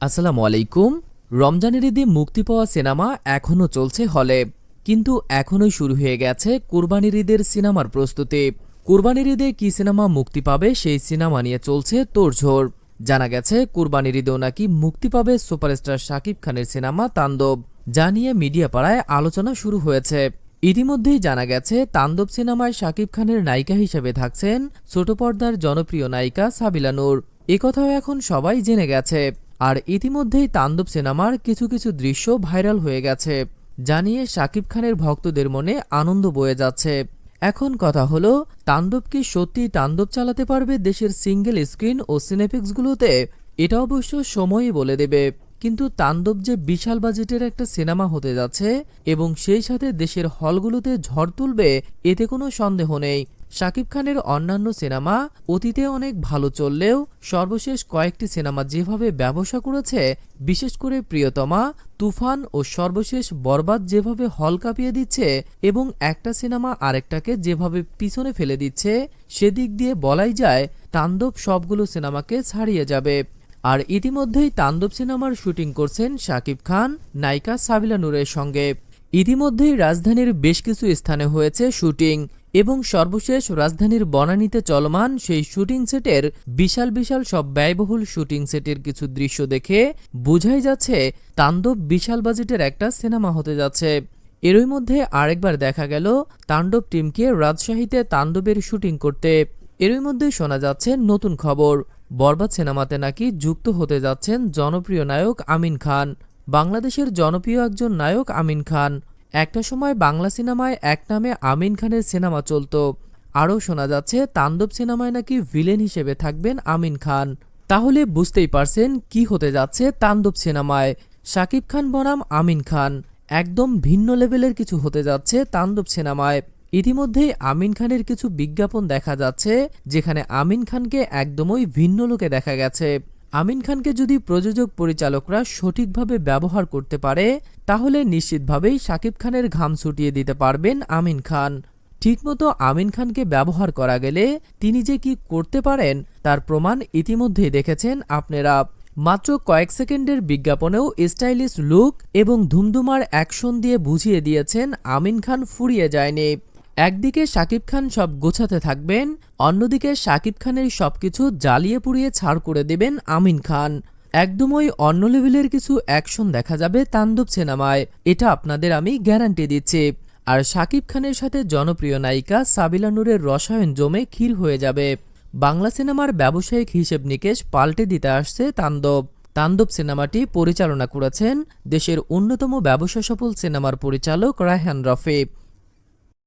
আসসালামু আলাইকুম। রমজানের ঈদে মুক্তি পাওয়া সিনেমা এখনও চলছে হলে। কিন্তু এখনই শুরু হয়ে গেছে কুরবানির ঈদের সিনেমার প্রস্তুতি। কুরবানির ঈদে কি সিনেমা মুক্তি পাবে সেই সিনেমা নিয়ে চলছে তোড়ঝোড়। জানা গেছে, কুরবানির ঈদেও নাকি মুক্তি পাবে সুপারস্টার শাকিব খানের সিনেমা তাণ্ডব যা নিয়ে মিডিয়া পাড়ায় আলোচনা শুরু হয়েছে। ইতিমধ্যেই জানা গেছে তাণ্ডব সিনেমায় শাকিব খানের নায়িকা হিসেবে থাকছেন ছোট পর্দার জনপ্রিয় নায়িকা সাবিলানুর একথাও এখন সবাই জেনে গেছে। আর ইতিমধ্যেই তাণ্ডব সিনেমার কিছু কিছু দৃশ্য ভাইরাল হয়ে গেছে, জানিয়ে শাকিব খানের ভক্তদের মনে আনন্দ বয়ে যাচ্ছে। এখন কথা হলো, তাণ্ডব কি সত্যি তাণ্ডব চালাতে পারবে দেশের সিঙ্গেল স্ক্রিন ও সিনেপিক্সগুলোতে এটা অবশ্য সময়ই বলে দেবে। কিন্তু তাণ্ডব যে বিশাল বাজেটের একটা সিনেমা হতে যাচ্ছে এবং সেই সাথে দেশের হলগুলোতে ঝড় তুলবে, এতে কোনো সন্দেহ নেই। শাকিব খানের অন্যান্য সিনেমা অতীতে অনেক ভালো চললেও সর্বশেষ কয়েকটি সিনেমা যেভাবে ব্যবসা করেছে, বিশেষ করে প্রিয়তমা, তুফান ও সর্বশেষ বরবাদ যেভাবে হল কাঁপিয়ে দিচ্ছে এবং একটা সিনেমা আরেকটাকে যেভাবে পিছনে ফেলে দিচ্ছে, সেদিক দিয়ে বলাই যায় তাণ্ডব সবগুলো সিনেমাকে ছাড়িয়ে যাবে। আর ইতিমধ্যেই তাণ্ডব সিনেমার শুটিং করছেন শাকিব খান, নায়িকা সাবিলা নূরের সঙ্গে। ইতিমধ্যেই রাজধানীর বেশ কিছু স্থানে হয়েছে শুটিং। এবং সর্বশেষ রাজধানীর বনানীতে চলমান সেই শুটিং সেটের বিশাল বিশাল সব ব্যয়বহুল শুটিং সেটের কিছু দৃশ্য দেখে বোঝাই যাচ্ছে তাণ্ডব বিশাল বাজেটের একটা সিনেমা হতে যাচ্ছে। এরই মধ্যে আরেকবার দেখা গেল তাণ্ডব টিমকে রাজশাহীতে তাণ্ডবের শুটিং করতে। এরই মধ্যে শোনা যাচ্ছে নতুন খবর। বরবাদ সিনেমাতে নাকি যুক্ত হতে যাচ্ছেন জনপ্রিয় নায়ক আমিন খান। বাংলাদেশের জনপ্রিয় একজন নায়ক আমিন খান। একটা সময় বাংলা সিনেমায় এক নামে আমিন খানের সিনেমা চলতো। আরও শোনা যাচ্ছে, তাণ্ডব সিনেমায় নাকি ভিলেন হিসেবে থাকবেন আমিন খান। তাহলে বুঝতেই পারছেন কি হতে যাচ্ছে তাণ্ডব সিনেমায়। শাকিব খান বনাম আমিন খান। একদম ভিন্ন লেভেলের কিছু হতে যাচ্ছে তাণ্ডব সিনেমায়। ইতিমধ্যেই আমিন খানের কিছু বিজ্ঞাপন দেখা যাচ্ছে, যেখানে আমিন খানকে একদমই ভিন্ন লোকে দেখা গেছে। আমিন খানকে যদি প্রযোজক পরিচালকরা সঠিকভাবে ব্যবহার করতে পারে, তাহলে নিশ্চিতভাবেই শাকিব খানের ঘাম ছুটিয়ে দিতে পারবেন আমিন খান। ঠিকমতো আমিন খানকে ব্যবহার করা গেলে তিনি যে কি করতে পারেন, তার প্রমাণ ইতিমধ্যেই দেখেছেন আপনারা। মাত্র কয়েক সেকেন্ডের বিজ্ঞাপনেও স্টাইলিশ লুক এবং ধুমধুমার অ্যাকশন দিয়ে বুঝিয়ে দিয়েছেন আমিন খান ফুরিয়ে যায়নি। একদিকে শাকিব খান সব গোছাতে থাকবেন, অন্যদিকে শাকিব খানের সবকিছু জ্বালিয়ে পুড়িয়ে ছাড় করে দেবেন আমিন খান। একদমই অন্য লেভেলের কিছু অ্যাকশন দেখা যাবে তাণ্ডব সিনেমায়, এটা আপনাদের আমি গ্যারান্টি দিচ্ছি। আর শাকিব খানের সাথে জনপ্রিয় নায়িকা সাবিলা নূরের রসায়ন জমে ক্ষীর হয়ে যাবে। বাংলা সিনেমার ব্যবসায়িক হিসেব নিকেশ পাল্টে দিতে আসছে তাণ্ডব। তাণ্ডব সিনেমাটি পরিচালনা করেছেন দেশের অন্যতম ব্যবসা সফল সিনেমার পরিচালক রায়হান রফি